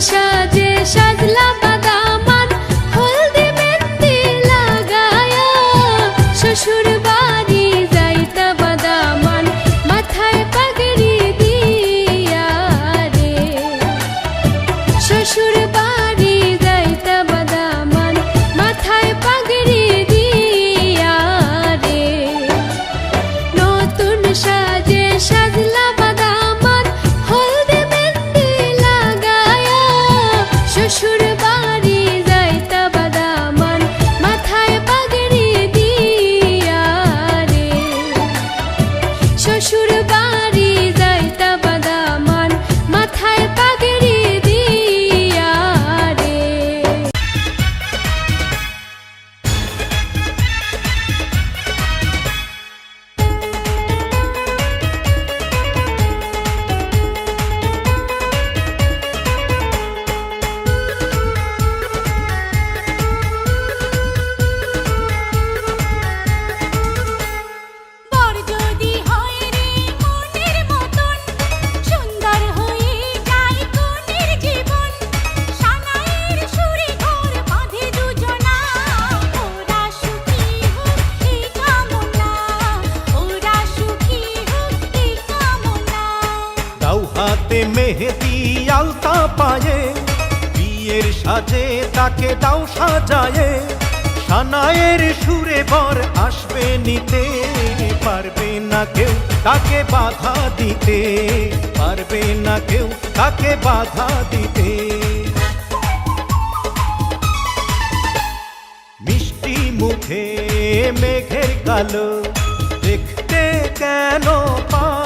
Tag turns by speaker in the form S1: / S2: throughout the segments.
S1: special. পায়ে, বিয়ের সাজে তাকে দাও সাজায়ে সানায়ের সুরে বর আসবে নিতে, পারবে না কেউ তাকে বাধা দিতে, পারবে না কেউ তাকে বাধা দিতে। মিষ্টি মুখে মেঘের কালো, দেখতে কেন পাই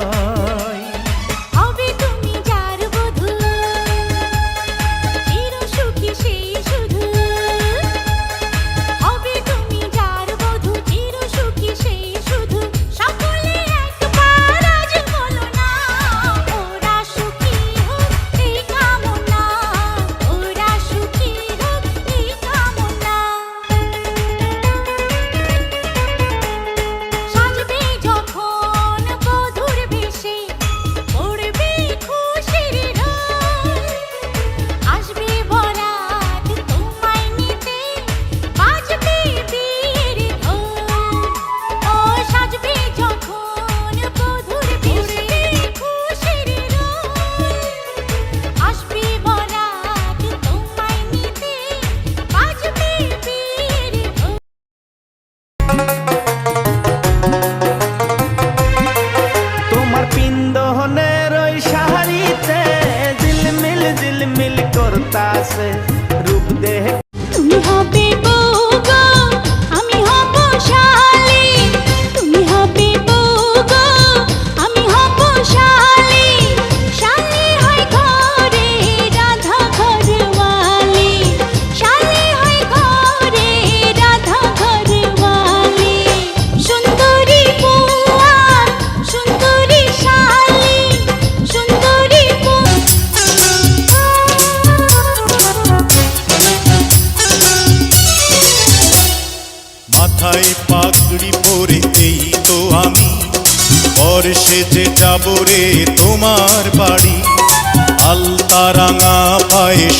S1: পর সেজে যাবরে তোমার বাড়ি। আলতা রাঙা পায়ে